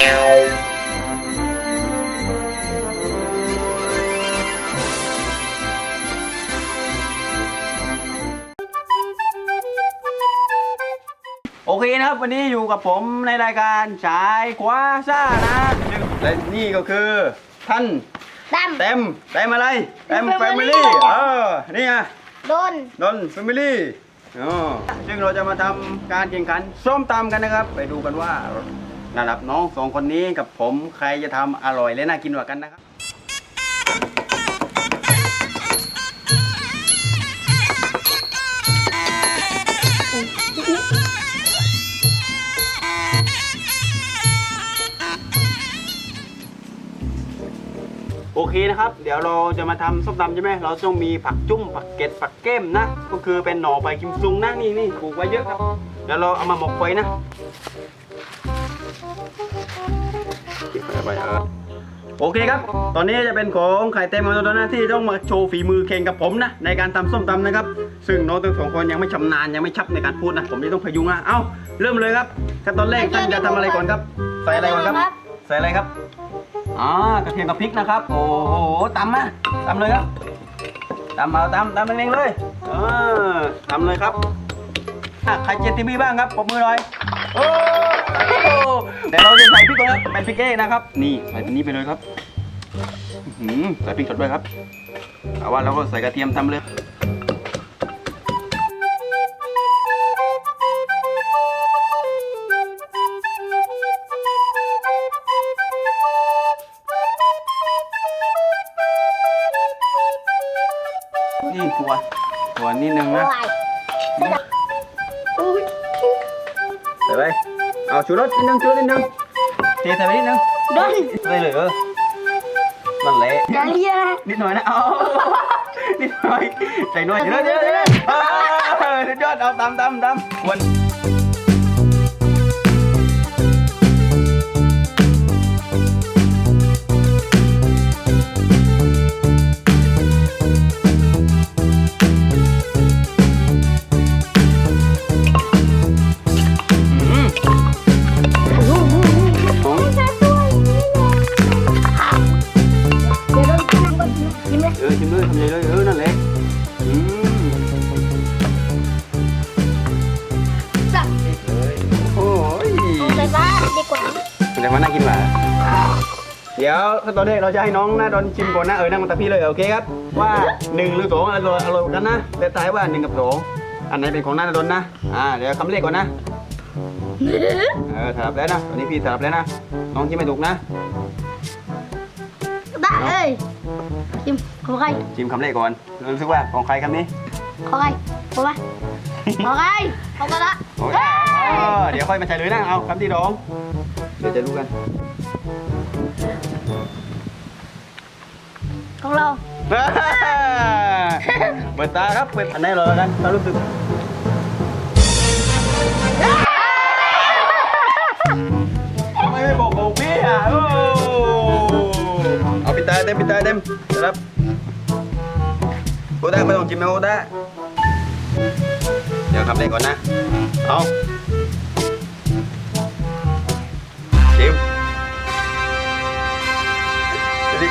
โอเคนะครับ วันนี้อยู่กับผมในรายการชายคว้าซ่านะ และนี่ก็คือท่านดเต็มเต็มอะไรเต็มแฟมิ Family ลี่เออนี่ไงำโดนดนแฟมิลี่อ๋อซึ่งเราจะมาทำการแข่งขันส้มตำกันนะครับ ไปดูกันว่าระดับน้องสองคนนี้กับผมใครจะทำอร่อยและน่ากินกว่ากันนะครับ โอเคนะครับ เดี๋ยวเราจะมาทำส้มตำใช่ไหมเราต้องมีผักจุ้มผักเก็ดผักเก้มนะ ก็คือเป็นหน่อใบกิมซุงนะนี่นี่ปลูกไว้เยอะครับเดี๋ยวเราเอามาหมกไฟนะ เก็บไปเออโอเคครับ ตอนนี้จะเป็นของไข่เต็มของตัวหน้าที่ต้องมาโชว์ฝีมือแข่งกับผมนะ ในการทำส้มตำนะครับ ซึ่งน้องทั้งสองคนยังไม่ชำนาญยังไม่ชับในการพูดนะ ผมจะต้องพยุงนะเอ้า เริ่มเลยครับ ขั้นตอนแรกท่านจะทำอะไรก่อนครับ ใส่อะไรก่อนครับ ใส่อะไรครับอ่ากระเทียมกับพริกนะครับ โอ้โหตำนะตำเลยครับตำเอาตำตำเองเลย เออตำเลยครับอะใครเจนทีวีบ้างครับปรบมือหน่อย โอ้โหเดี๋ยวเราจะใส่พริกก่อนครับเป็นพริกเก้นะครับ นี่ใส่ตัวนี้ไปเลยครับอื้อหือใส่พริกสดด้วยครับเอาว่าเราก็ใส่กระเทียมตำเลย นี่ถั่วถั่วนิดนึงนะวายอุ้ย ส่ไปเอาชูรสนิดนึงชูรสนิดนึงเทใส่ไปนิดนึงโดนใส่เลยเออนั่นแหละอย่าเลียนะนิดหน่อยนะเอานิดหน่อยใส่หน่อยเดี๋ยวเดี๋ยวเดี๋ยวอ่าสุดยอดเอาตามตามตามวัน แต่ว่าน่ากินกว่าเดี๋ยวขั้นตอนแรกเราจะให้น้องหน้าดอนชิมก่อนนะเออนั่งมาตะพี่เลยโอเคครับ ว่าหนึ่งหรือสองอร่อยอร่อยกว่ากันนะแต่ทายว่าหนึ่งกับสองอันไหนเป็นของหน้าดอนนะอ่าเดี๋ยวคำเลขก่อนนะเออสลับแล้วนะตอนนี้พี่สลับแล้วนะน้องชิมไม่ถูกนะบ้าเอ้ยกินของใครชิมคำเลขก่อนรู้สึกว่าของใครคำนี้ของใครของใครของใครของมาละโอเคเออเดี๋ยวค่อยมาใช้เลยนะเอาคำที่สอง เดี๋ยวจะรู้กัน ของเรา เปิดตาครับ เปิดอันไหนเลยกันเรารู้สึก ทำไมไม่บอกบอกพี่อะโอ้เอาปิดตาเต็มปิดตาเต็มนะครับโอ้ได้ไม่ต้องจิ้มนะโอ้ได้เดี๋ยวคำแรกก่อนนะ เอา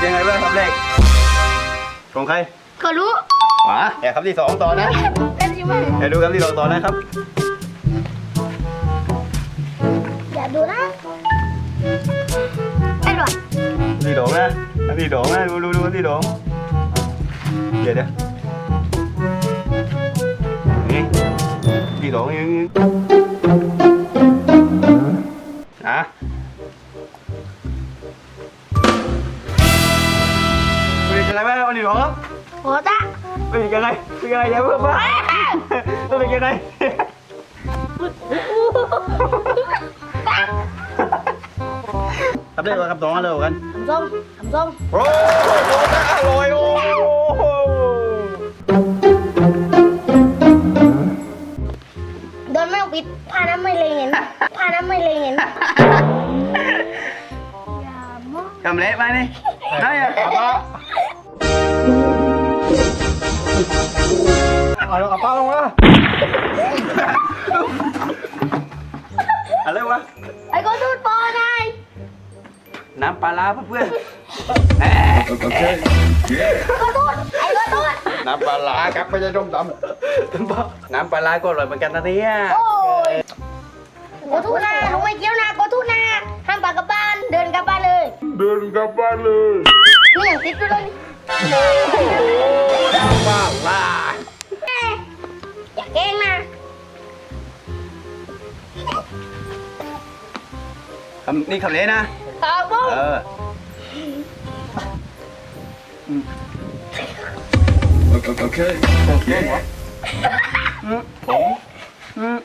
ยังไงบ้างคำแรกของใครก็รู้มาเดี๋ยวคำที่สองต่อนะเล่นใช่ไหมเดี๋ยวดูคำที่สองต่อนะครับ อย่าดูนะไอ้หลอดคำที่สองนะคำที่สองนะดูดูดูคำที่สองเดี๋ยวเดี๋ยวนี่คำที่สองยั เป็นยังไงบ้างคำที่สองครับโหตะเป็นยังไงเป็นยังไงเดี๋ยวเพิ่มมาเป็นยังไงครับได้ว่าครับสองอันเลยกันทำส้มทำส้มโอ้โหอร่อยโอ้โหโดนไม่ต้องปิดผ้าน้ำไม่เลยเห็นผ้าน้ำไม่เลยเห็นอย่ามองทำเละไปนี่ได้อะ เอาลงเอาป้าลงมาอะไรวะ ไอ้ก็ดูดปอไงน้ำปลาร้าเพื่อนๆแหม Okay. Yeah. ขอโทษไอ้ขอโทษน้ำปลาร้าครับไม่ใช่ส้มตำน้ำปลาร้าก็อร่อยเหมือนกันนะเนี่ยโอ้ยขอโทษนะลุงไม่เกี่ยวนะขอโทษนะห้ามปากกลับบ้าน เดินกลับบ้านเลย เดินกลับบ้านเลยนี่อย่างติดด้วยเลยปลาร้า อย่าแกล้งนะคำนี่คำเละนะตอบลุงเออ Okay. Okay. อืมผมอืม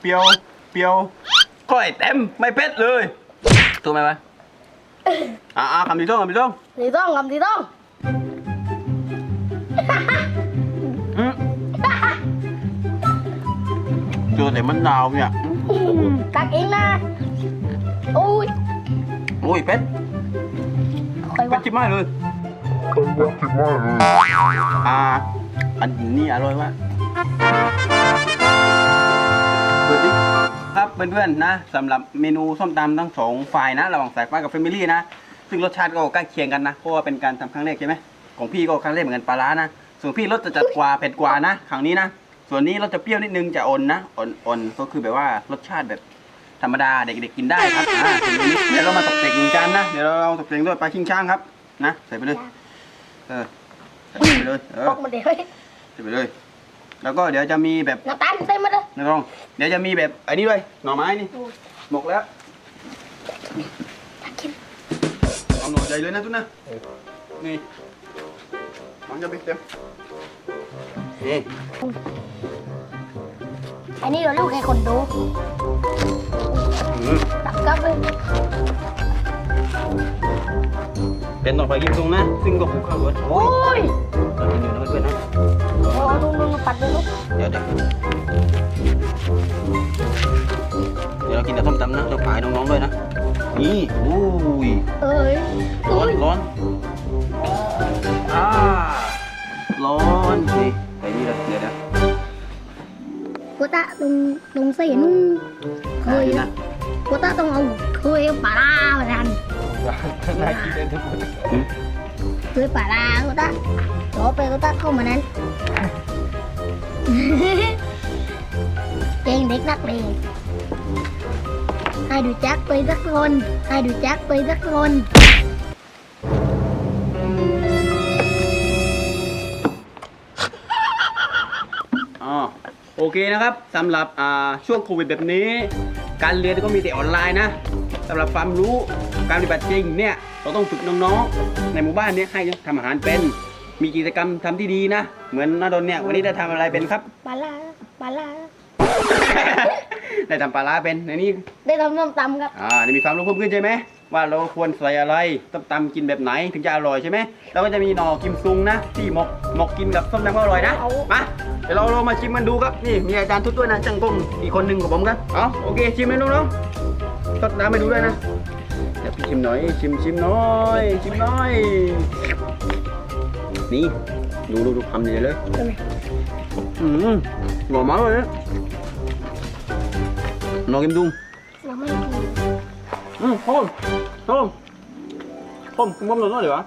เปรี เจอแต่มะนาวเนี่ยกักเองนะโอ้ยโอ้ยเผ็ดคอยเผ็ว่าดจิบไม่เลยอ่าอันนี้อร่อยมากเปิดดิครับเพื่อนๆนะสำหรับเมนูส้มตำทั้งสองฝ่ายนะระหว่างสายฟ้ากับแฟมิลี่นะซึ่งรสชาติก็ใกล้เคียงกันนะเพราะว่าเป็นการทำครั้งแรกใช่ไหมของพี่ก็ครั้งแรกเหมือนกันปลาร้านะส่วนพี่รสจะจัดกว่าเผ็ดกว่านะครั้งนี้นะ ส่วนนี้รสจะเปรี้ยวนิดนึงจะอ่อนนะอ่อนอ่อนก็คือแบบว่ารสชาติแบบธรรมดาเด็กๆกินได้ครับอ่าส่วนอันนี้เดี๋ยวเรามาตกแต่งจานนะเดี๋ยวเราตกแต่งด้วยปลาชิงช่างครับนะใส่ไปเลยเออใส่ไปเลยเออบอกมาเดี๋ยวเฮ้ยใส่ไปเลย แล้วก็เดี๋ยวจะมีแบบน้ำตาลเต็มมาเลยนะน้องเดี๋ยวจะมีแบบไอ้นี่ด้วยหน่อไม้นี่หมกแล้วเอาหน่อใหญ่เลยนะทุกนะนี่มันจะไปเต็มนี่ อันนี้เราลูกให้คนดูอืมตักกับเลยเป็นต่อไปกิมซุงนะซึ่งก็คลุกข้าวด้วยโอ้โอ้ยยเรากินอยู่นะเพื่อนๆนะโอ้ลุงลุงปัดเลยลูกเดี๋ยวเดี๋ยวเดี๋ยวเรากินแต่ส้มตำนะเราขายน้องๆด้วยนะนี่อุ้ยเอ้ยร้อนร้อนอ่าร้อนนี่ ไปนี่เลยเดี๋ยวเดี๋ยวกูตาลุงลุงเสียนุ่งเคยนะกูตาต้องเอาเคยปลาร้ามาทันน่ากินเลยทุกคนเคยปลาร้ากูตาต่อไปกูตาเข้ามานั้นเก่งเด็กนักเลงให้ดูจักไปสักคนให้ดูจักไปสักคน เคนะครับสำหรับช่วงโควิดแบบนี้ การเรียนก็มีแต่ออนไลน์นะสำหรับความรู้การปฏิบัติจริงเนี่ยเราต้องฝึกน้องๆ ในหมู่บ้านเนี่ยให้ทำอาหารเป็นมีกิจกรรมทำที่ดีนะ เหมือนนาดนเนี่ยวันนี้ได้ทำอะไรเป็นครับปลาปลา ได้ทำปลาร้าเป็นในนี้ ได้ทำส้มตำครับ อ่าได้มีความรู้เพิ่มขึ้นใช่ไหมว่าเราควรใส่อะไรต้มตำกินแบบไหนถึงจะอร่อยใช่ไหมแล้วก็จะมีหน่อกิมซุงนะที่หมกหมกกินกับส้มตำก็อร่อยนะเอามาเดี๋ยวเราเรามาชิมกันดูครับนี่มีอาจารย์ทุกด้วยนะจังกงอีกคนหนึ่งของผมครับเอาโอเคชิมให้ดูน้องๆต้มน้ำไปดูด้วยนะเดี๋ยวพี่ชิมหน่อยชิมชิมหน่อยชิมหน่อย นี่ดูดูดูทำดีเลยอืมหน่อมากเลยนะห น่อกิมซุงเราไม่กินอืมพ่อพ่อพ่อผมผมหน่อยหน่อยเดี๋ยววะ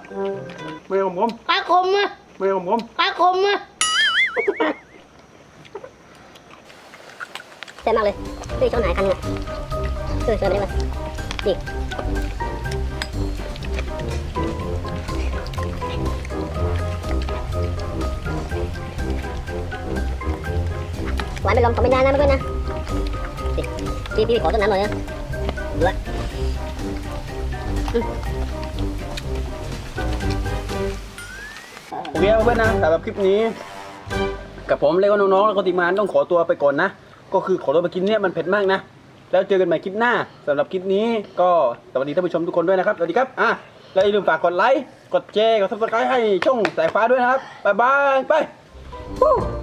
ไม่เอาผมปลาคมอะไม่เอาผมปลาคมอะเต็มมากเลยพี่ช้อนหายคันนึงอะเออเชิญไปได้ป่ะอีกหวานไปลมขอไม่นานนะเพื่อนๆนะพี่ พี่พี่ขอต้นน้ำหน่อยนะดูละโอเคครับเพื่อนนะสำหรับคลิปนี้ กับผมเล็กน้องๆแล้วก็ทีมงานต้องขอตัวไปก่อนนะ ก็คือขอตัวไปกินเนี่ยมันเผ็ดมากนะ แล้วเจอกันใหม่คลิปหน้าสำหรับคลิปนี้ก็สวัสดีท่านผู้ชมทุกคนด้วยนะครับสวัสดีครับอะแล้วอย่าลืมฝากกดไลค์กดแชร์กดซับสไครต์ให้ช่องสายฟ้าด้วยนะครับบ๊ายบายไป Woo!